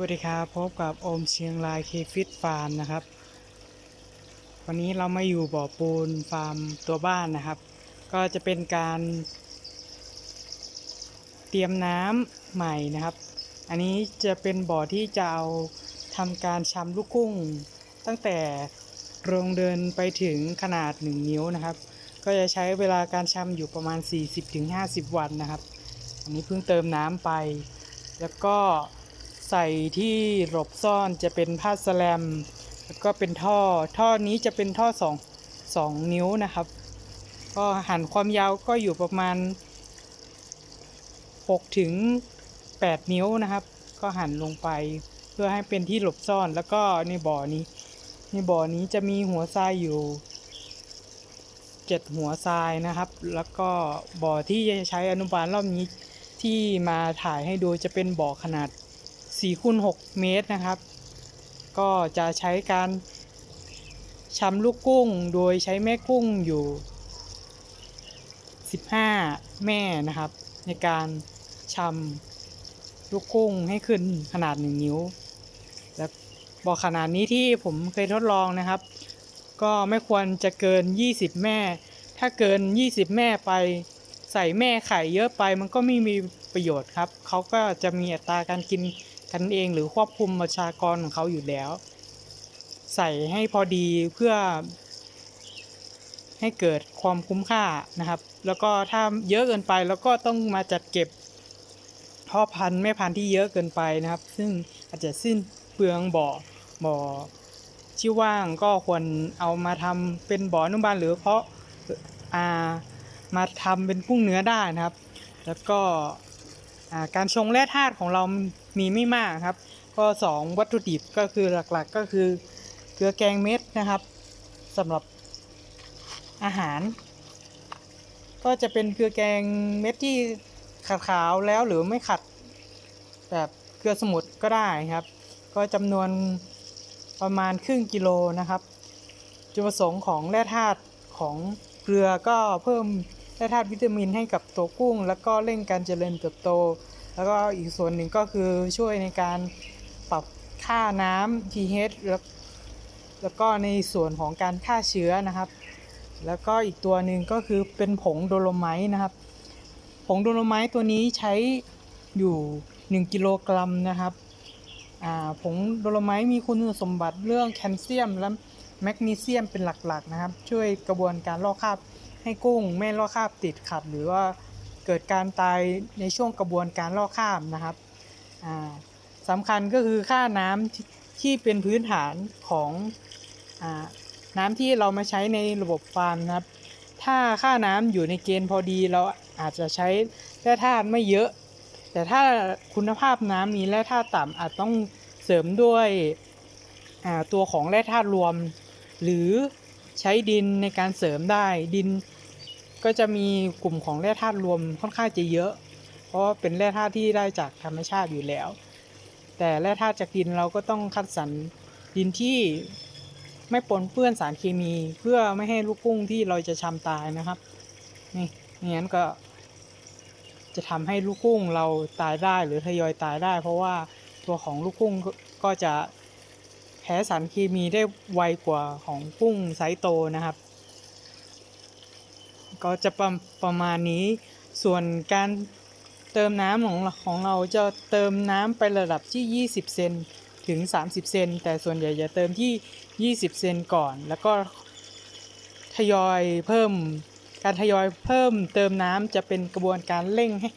วัสดีครับพบกับโอมเชียงรายเคฟิตฟาร์มนะครับ วันนี้เรามาอยู่บ่อปูนฟาร์มตัวบ้านนะครับ ก็จะเป็นการ เตรียมน้ำใหม่นะครับ อันนี้จะเป็นบ่อที่จะเอาทำการชำลูกกุ้ง ตั้งแต่โรงเดินไปถึงขนาด 1 นิ้วนะครับ ก็จะใช้เวลาการชำอยู่ประมาณ 40-50 วันนะครับ อันนี้เพิ่งเติมน้ำไป แล้วก็ ใส่ที่หลบซ่อนจะเป็นผ้าสแลม แล้วก็เป็นท่อ ท่อนี้จะเป็นท่อ2 2นิ้วนะครับ ก็หันความยาวก็อยู่ประมาณ6ถึง8 นิ้วนะครับ ก็หันลงไปเพื่อให้เป็นที่หลบซ่อนแล้วก็ในบ่อนี้ ในบ่อนี้จะมีหัวทรายอยู่7หัวทรายนะครับ แล้วก็บ่อที่จะใช้อนุบาลรอบนี้ที่มาถ่ายให้ดูจะเป็นบ่อขนาด 4คูณ6เมตรนะครับ ก็จะใช้การชำลูกกุ้งโดยใช้แม่กุ้งอยู่ 15 แม่นะครับ ในการชำลูกกุ้งให้ขึ้นขนาด 1 นิ้ว และบ่อขนาดนี้ที่ผมเคยทดลองนะครับ ก็ไม่ควรจะเกิน 20 แม่ ถ้าเกิน 20 แม่ไปใส่แม่ไข่เยอะไปมันก็ไม่มีประโยชน์ครับ เขาก็จะมีอัตราการกิน กันเองหรือควบคุมประชากรของเขาอยู่แล้ว ใส่ให้พอดีเพื่อ ให้เกิดความคุ้มค่านะครับ แล้วก็ถ้าเยอะเกินไปแล้วก็ต้องมาจัดเก็บพ่อพันธุ์แม่พันธุ์ที่เยอะเกินไปนะครับ ซึ่งอาจจะสิ้นเปลืองบ่อบ่อที่ว่างก็ควรเอามาทำเป็นบ่ออนุบาลหรือเพาะอามาทำเป็นกุ้งเนื้อได้นะครับ แล้วก็การชงแร่ธาตุของเรา มีไม่มากครับ ก็สองวัตถุดิบก็คือหลักๆก็คือเกลือแกงเม็ดนะครับสำหรับอาหาร ก็จะเป็นเกลือแกงเม็ดที่ขัดขาวแล้วหรือไม่ขัดแบบเกลือสมุทรก็ได้ครับ ก็จำนวนประมาณครึ่งกิโลนะครับ จุดประสงค์ของแร่ธาตุของเกลือก็เพิ่มแร่ธาตุวิตามินให้กับตัวกุ้ง แล้วก็เร่งการเจริญเติบโต แล้วก็อีกส่วนหนึ่งก็คือช่วยในการปรับค่าน้ำ pH แล้วแล้วก็ในส่วนของการฆ่าเชื้อนะครับ แล้วก็อีกตัวหนึ่งก็คือเป็นผงโดโลไมต์นะครับ ผงโดโลไมต์ตัวนี้ใช้อยู่ 1 กิโลกรัมนะครับผงโดโลไมต์มีคุณสมบัติเรื่องแคลเซียมและแมกนีเซียมเป็นหลักๆนะครับ ช่วยกระบวนการลอกคราบให้กุ้งไม่ลอกคราบติดขัดหรือว่า เกิดการตายในช่วงกระบวนการล่อกคราบนะครับสำคัญก็คือค่าน้ำที่ที่เป็นพื้นฐานของอน้ำที่เรามาใช้ในระบบฟาร์มนะครับ ถ้าค่าน้ำอยู่ในเกณฑ์พอดีเราอาจจะใช้แร่ธาตุไม่เยอะ แต่ถ้าคุณภาพน้ำมีแร่ธาตุต่ำอาจต้องเสริมด้วยตัวของแร่ธาตุรวม หรือใช้ดินในการเสริมได้ดิน ก็จะมีกลุ่มของแร่ธาตุรวมค่อนข้างจะเยอะ เพราะเป็นแร่ธาตุที่ได้จากธรรมชาติอยู่แล้ว แต่แร่ธาตุจากดินเราก็ต้องคัดสรรดินที่ไม่ปนเปื้อนสารเคมีเพื่อไม่ให้ลูกกุ้งที่เราจะชำตายนะครับ นี่ไม่งั้นก็ จะทำให้ลูกกุ้งเราตายได้หรือทยอยตายได้ เพราะว่าตัวของลูกกุ้งก็จะแพ้สารเคมีได้ไวกว่าของกุ้งไซโตนะครับ ก็จะประประมาณนี้ ส่วนการเติมน้ำของของเราจะเติมน้ำไประดับที่ 20 เซนถึง 30 เซนแต่ส่วนใหญ่จะเติมที่ 20 เซนก่อน แล้วก็ทยอยเพิ่ม การทยอยเพิ่มเติมน้ำจะเป็นกระบวนการเร่งให้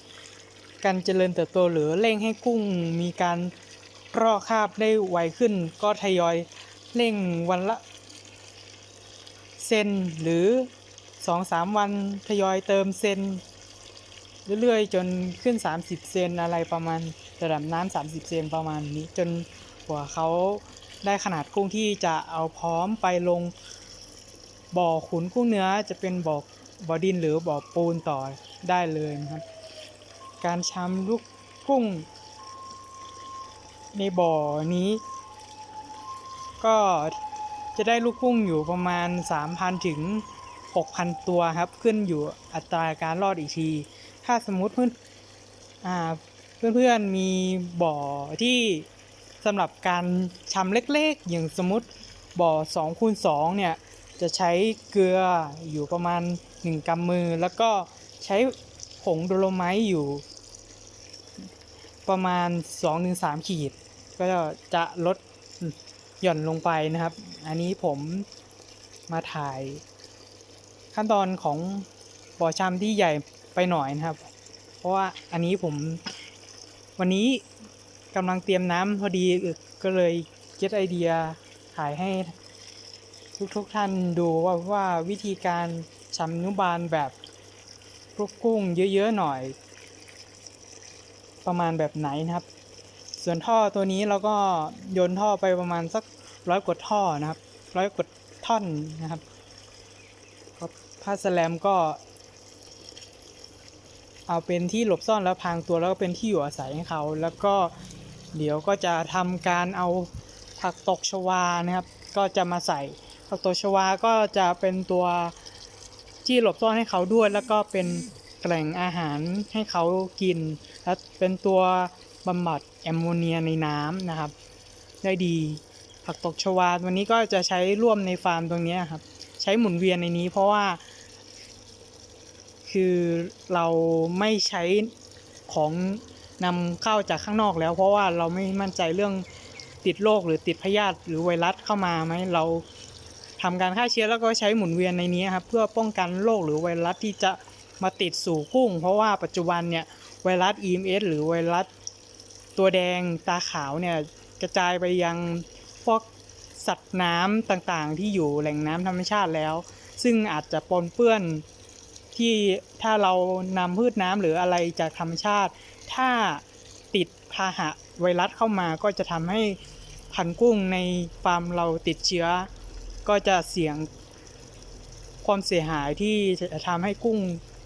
การเจริญเติบโตหรือเร่งให้กุ้งมีการรอกคราบได้ไวขึ้น ก็ทยอยเร่งวันละเซนหรือ 2-3วันทยอยเติมเซนเรื่อยๆ จนขึ้น 30 เซนอะไรประมาณระดับน้ำ30 เซนประมาณนี้ จนกว่าเขาได้ขนาดกุ้งที่จะเอาพร้อมไปลงบ่อขุนกุ้งเนื้อจะเป็นบ่อบ่อดินหรือบ่อปูนต่อได้เลยนะครับ การชำลูกกุ้ง ในบ่อนี้ ก็จะได้ลูกกุ้งอยู่ประมาณ 3,000 ถึง 6,000 ตัวครับ ขึ้นอยู่อัตราการรอดอีกที ถ้าสมมุติเพื่อนอ่าเพื่อนๆมีบ่อที่สำหรับการชำเล็กๆ อย่างสมมติบ่อ2คูณ2เนี่ย จะใช้เกลืออยู่ประมาณ 1กำมือ แล้วก็ใช้ผงโดโลไมต์อยู่ ประมาณ 2-3 ขีด ก็จะลดหย่อนลงไปนะครับ อันนี้ผมมาถ่าย ขั้นตอนของบ่อชำที่ใหญ่ไปหน่อยนะครับ เพราะว่าอันนี้ผมวันนี้กำลังเตรียมน้ำพอดีก็เลยเก็ตไอเดียถ่ายให้ทุกทุกๆท่านดูว่าว่าวิธีการชำนุบาลแบบลูกกุ้งเยอะๆหน่อย ประมาณแบบไหนนะครับ ส่วนท่อตัวนี้เราก็โยนท่อไปประมาณสักร้อยกว่าท่อนะครับร้อยกว่าท่อนนะครับครับ ผ้าสแลมก็ เอาเป็นที่หลบซ่อนแล้วพางตัวแล้วก็เป็นที่อยู่อาศัยให้เขา แล้วก็เดี๋ยวก็จะทำการเอาผักตกชวานะครับ ก็จะมาใส่ผักตกชวาก็จะเป็นตัวที่หลบซ่อนให้เขาด้วย แล้วก็เป็นแหล่งอาหารให้เขากิน และเป็นตัวบำบัดแอมโมเนียในน้ำนะครับ ได้ดีผักตกชวาวันนี้ก็จะใช้ร่วมในฟาร์มตรงนี้ครับ ใช้หมุนเวียนในนี้เพราะว่า คือเราไม่ใช้ของนำเข้าจากข้างนอกแล้ว เพราะว่าเราไม่มั่นใจเรื่องติดโรคหรือติดพยาธิหรือไวรัสเข้ามาไหมเราทำการฆ่าเชื้อแล้วก็ใช้หมุนเวียนในนี้ครับเพื่อป้องกันโรคหรือไวรัสที่จะมาติดสู่กุ้ง เพราะว่าปัจจุบันเนี่ยไวรัส EMS หรือไวรัสตัวแดงตาขาวเนี่ยกระจายไปยังพวก สัตว์น้ำต่างๆ ที่อยู่แหล่งน้ำธรรมชาติแล้ว ซึ่งอาจจะปนเปื้อนที่ถ้าเรานำพืชน้ำหรืออะไรจากธรรมชาติ ถ้าติดพาหะไวรัสเข้ามาก็จะทำให้พันกุ้งในฟาร์มเราติดเชื้อ ก็จะเสี่ยงความเสียหายที่จะทำให้กุ้ง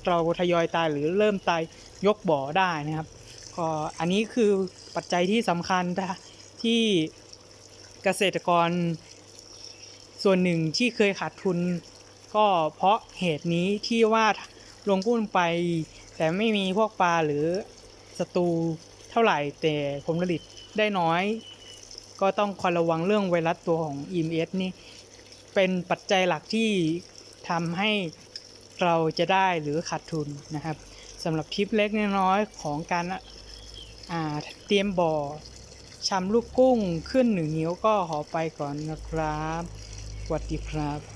เราทยอยตายหรือเริ่มตายยกบ่อได้นะครับก็อันนี้คือปัจจัยที่สำคัญนะที่ เกษตรกร ส่วนหนึ่งที่เคยขาดทุน ก็เพราะเหตุนี้ที่ว่าลงกุ้งไป แต่ไม่มีพวกปลาหรือศัตรูเท่าไหร่แต่ผลผลิตได้น้อย ก็ต้องคอยระวังเรื่องไวรัสตัวของ EMS นี่เป็นปัจจัยหลักที่ทำให้เราจะได้หรือขาดทุนนะครับสำหรับทิปเล็กน้อยของการเตรียมบ่อ ชำลูกกุ้งขึ้นหนึ่งนิ้วก็ขอไปก่อนนะครับสวัสดีครับ